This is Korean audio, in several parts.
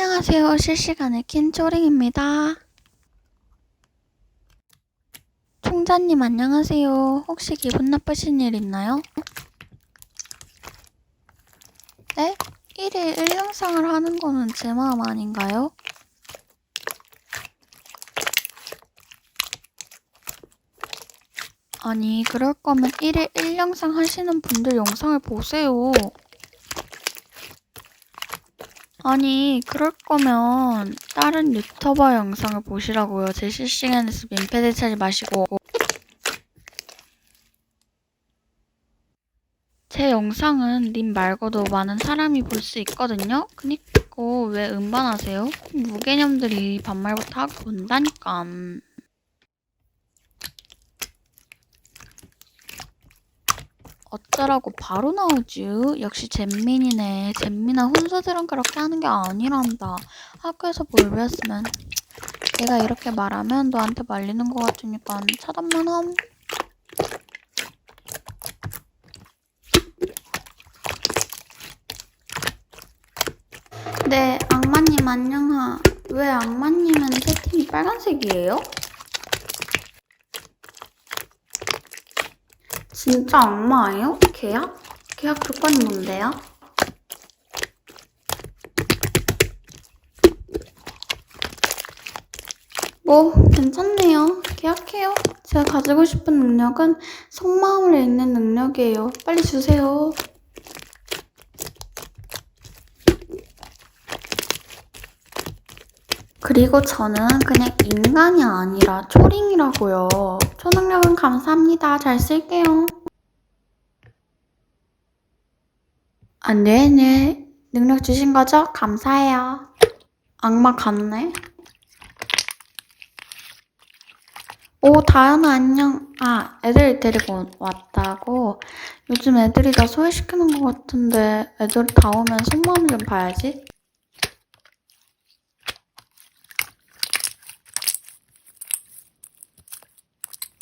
안녕하세요. 실시간의 킨초링입니다. 총자님 안녕하세요. 혹시 기분 나쁘신 일 있나요? 네? 1일 1영상을 하는 거는 제 마음 아닌가요? 아니, 그럴 거면 1일 1영상 하시는 분들 영상을 보세요. 아니, 그럴 거면 다른 유튜버 영상을 보시라고요. 제 실시간에서 민폐 되차지 마시고. 제 영상은 님 말고도 많은 사람이 볼 수 있거든요? 그니까 왜 음반하세요? 무개념들이 반말부터 하고 본다니까. 어쩌라고 바로 나오지? 역시 잼민이네. 잼민아 혼수들은 그렇게 하는 게 아니란다. 학교에서 뭘 배웠으면 내가 이렇게 말하면 너한테 말리는 것 같으니까 차단만 함. 네, 악마님 안녕하. 왜 악마님은 채팅이 빨간색이에요? 진짜 악마예요? 계약? 계약 조건이 뭔데요? 뭐, 괜찮네요. 계약해요. 제가 가지고 싶은 능력은 속마음을 읽는 능력이에요. 빨리 주세요. 그리고 저는 그냥 인간이 아니라 초링이라고요. 초능력은 감사합니다. 잘 쓸게요. 아, 네네. 능력 주신 거죠? 감사해요. 악마 같네. 오, 다현아, 안녕. 아, 애들 데리고 왔다고? 요즘 애들이 다 소외시키는 것 같은데, 애들 다 오면 속마음 좀 봐야지.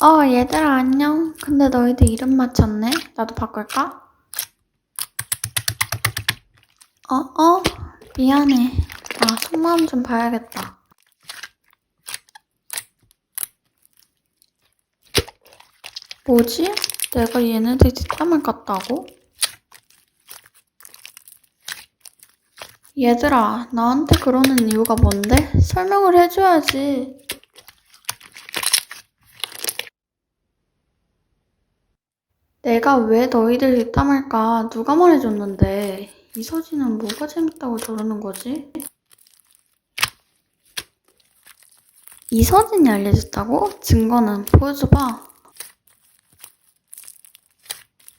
어, 얘들아, 안녕. 근데 너희들 이름 맞췄네? 나도 바꿀까? 어, 어? 미안해. 아, 속마음 좀 봐야겠다. 뭐지? 내가 얘네들 뒷담을 깠다고? 얘들아, 나한테 그러는 이유가 뭔데? 설명을 해줘야지. 내가 왜 너희들 뒷담을까? 누가 말해줬는데? 이서진은 뭐가 재밌다고 저러는 거지? 이서진이 알려줬다고? 증거는 보여줘봐.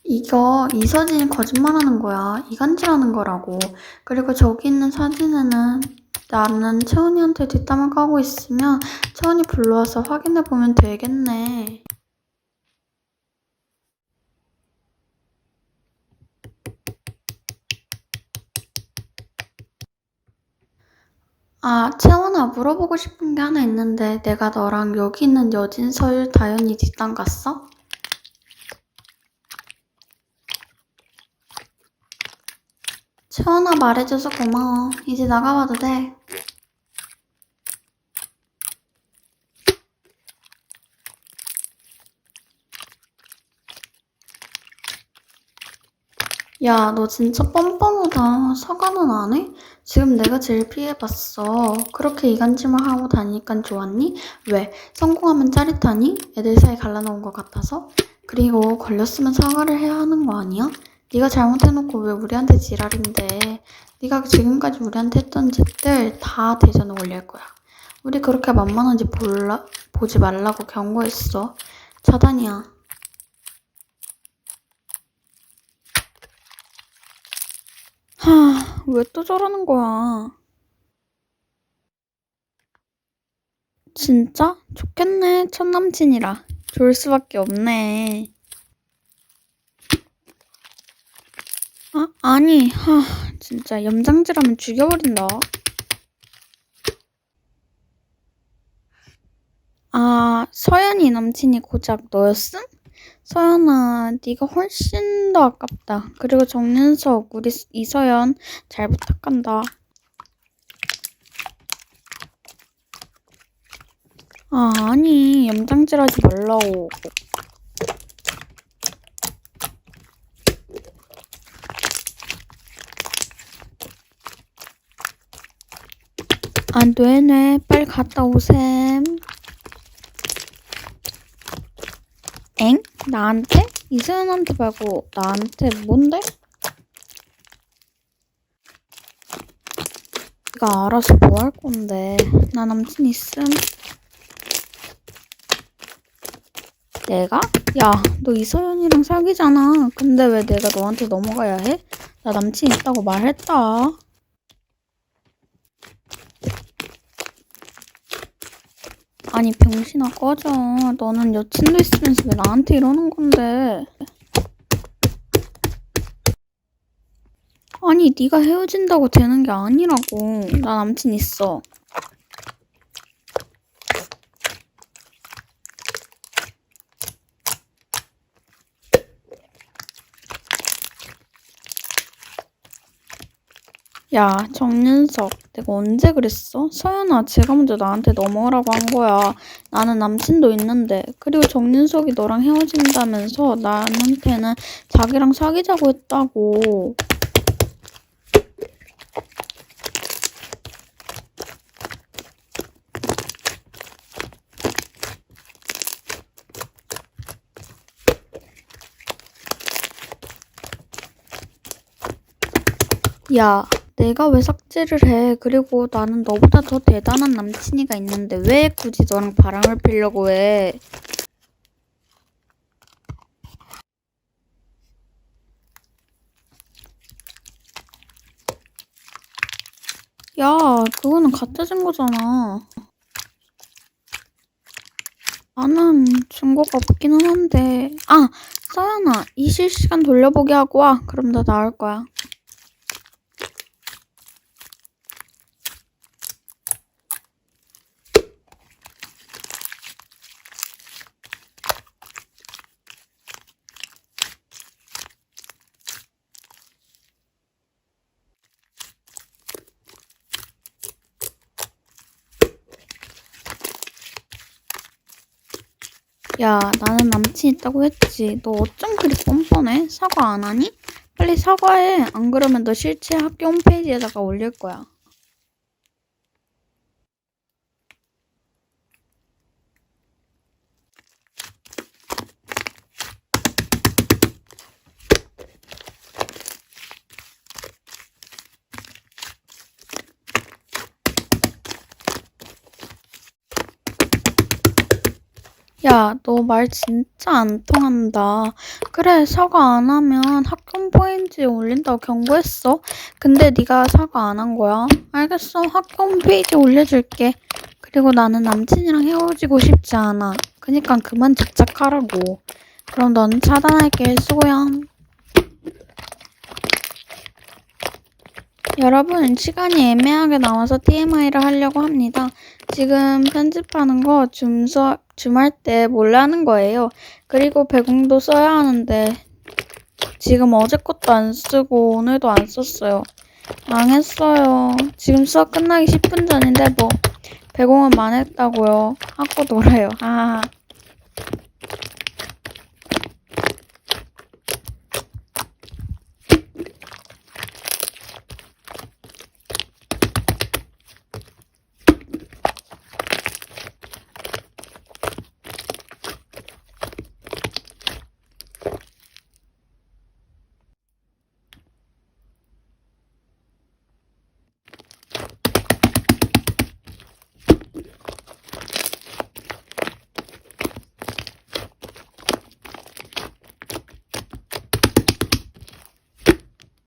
이거 이서진이 거짓말하는 거야. 이간질하는 거라고. 그리고 저기 있는 사진에는 나는 채원이한테 뒷담을 까고 있으면 채원이 불러와서 확인해 보면 되겠네. 아, 채원아, 물어보고 싶은 게 하나 있는데, 내가 너랑 여기 있는 여진, 서율, 다현이 뒷담 갔어? 채원아, 말해줘서 고마워. 이제 나가봐도 돼. 야, 너 진짜 뻔뻔하다. 사과는 안 해? 지금 내가 제일 피해봤어. 그렇게 이간질만 하고 다니니까 좋았니? 왜? 성공하면 짜릿하니? 애들 사이 갈라놓은 것 같아서? 그리고 걸렸으면 사과를 해야 하는 거 아니야? 네가 잘못해놓고 왜 우리한테 지랄인데? 네가 지금까지 우리한테 했던 짓들 다 대전에 올릴 거야. 우리 그렇게 만만한지 몰라, 보지 말라고 경고했어. 차단이야. 하, 왜 또 저러는 거야? 진짜? 좋겠네, 첫 남친이라. 좋을 수밖에 없네. 아, 아니, 하, 진짜 염장질하면 죽여버린다. 아, 서연이 남친이 고작 너였음? 서연아, 네가 훨씬 더 아깝다. 그리고 정윤석, 우리 이서연 잘 부탁한다. 아, 아니, 염장질하지 말라고. 아, 뇌뇌, 빨리 갔다 오셈. 엥? 나한테? 이세연한테 말고 나한테 뭔데? 네가 알아서 뭐 할 건데. 나 남친 있음. 내가? 야, 너 이서연이랑 사귀잖아. 근데 왜 내가 너한테 넘어가야 해? 나 남친 있다고 말했다. 아니, 병신아 꺼져. 너는 여친도 있으면서 왜 나한테 이러는 건데? 아니, 네가 헤어진다고 되는 게 아니라고. 나 남친 있어. 야, 정윤석, 내가 언제 그랬어? 서연아, 제가 먼저 나한테 넘어오라고 한 거야. 나는 남친도 있는데. 그리고 정윤석이 너랑 헤어진다면서 나한테는 자기랑 사귀자고 했다고. 야, 내가 왜 삭제를 해? 그리고 나는 너보다 더 대단한 남친이가 있는데 왜 굳이 너랑 바람을 피려고 해? 야, 그거는 갖다 준 거잖아. 나는 증거가 없기는 한데. 아, 서연아, 이 실시간 돌려보기 하고 와. 그럼 다 나올 거야. 야, 나는 남친 있다고 했지. 너 어쩜 그리 뻔뻔해? 사과 안 하니? 빨리 사과해. 안 그러면 너 실체 학교 홈페이지에다가 올릴 거야. 야, 너 말 진짜 안 통한다. 그래, 사과 안 하면 학교 홈페이지에 올린다고 경고했어. 근데 네가 사과 안 한 거야. 알겠어, 학교 홈페이지에 올려줄게. 그리고 나는 남친이랑 헤어지고 싶지 않아. 그니까 그만 집착하라고. 그럼 넌 차단할게, 수고야. 여러분, 시간이 애매하게 나와서 TMI를 하려고 합니다. 지금 편집하는 거 줌 수업, 줌할 때 몰래 하는 거예요. 그리고 배공도 써야 하는데, 지금 어제 것도 안 쓰고 오늘도 안 썼어요. 망했어요. 지금 수업 끝나기 10분 전인데 뭐, 배공은 망했다고요. 하고 놀아요. 하하.